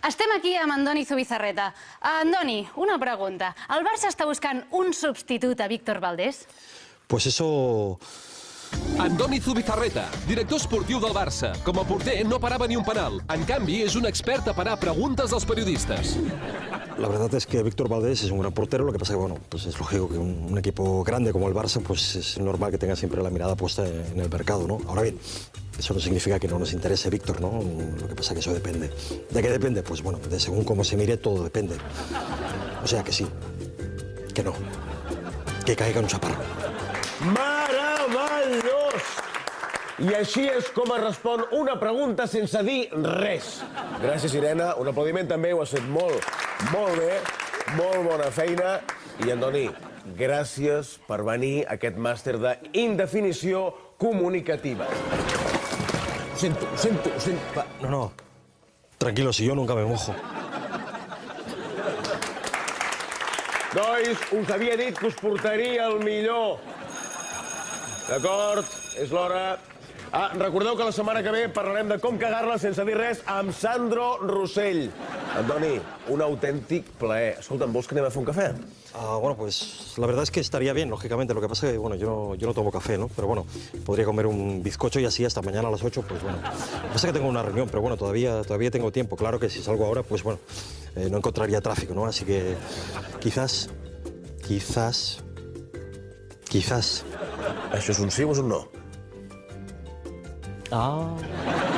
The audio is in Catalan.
Estem aquí amb Andoni Zubizarreta. Andoni, una pregunta. El Barça està buscant un substitut a Víctor Valdés? Pues eso... Andoni Zubizarreta, director esportiu del Barça. Com a porter no parava ni un penal. En canvi, és un expert a parar preguntes dels periodistes. La verdad es que Víctor Valdés es un gran portero, lo que pasa que, bueno, pues es lógico que un, un equipo grande como el Barça, pues es normal que tenga siempre la mirada puesta en el mercado, ¿no? Ahora bien, eso no significa que no nos interese Víctor, ¿no? Lo que pasa que eso depende. ¿De qué depende? Pues bueno, de según cómo se mire, todo depende. O sea que sí, que no, que caiga un chaparro. Meravellós! I així és com es respon una pregunta sense dir res. Gràcies, Irene. Un aplaudiment també, ho has fet molt, molt bé. Molt bona feina. I, Andoni, gràcies per venir a aquest màster d'indefinició comunicativa. Sento, ho sento, ho sento. Va. No, no, tranquilo, si yo nunca me mojo. Nois, us havia dit que us portaria el millor. D'acord, és l'hora. Ah, recordeu que la setmana que ve parlarem de com cagar-la sense dir res amb Sandro Rossell. Antoni, un autèntic plaer. Escolta'm, vols que anem a fer un cafè? Ah, bueno, pues la verdad es que estaría bien, lógicamente. Lo que pasa es que, bueno, yo no, yo no tomo café, ¿no? Pero bueno, podría comer un bizcocho y así hasta mañana a las 8, pues bueno. Lo que pasa es que tengo una reunión, pero bueno, todavía, todavía tengo tiempo. Claro que si salgo ahora, pues bueno, eh, no encontraría tráfico, ¿no? Así que quizás, quizás, quizás. Això és un sí o és un no? Ah.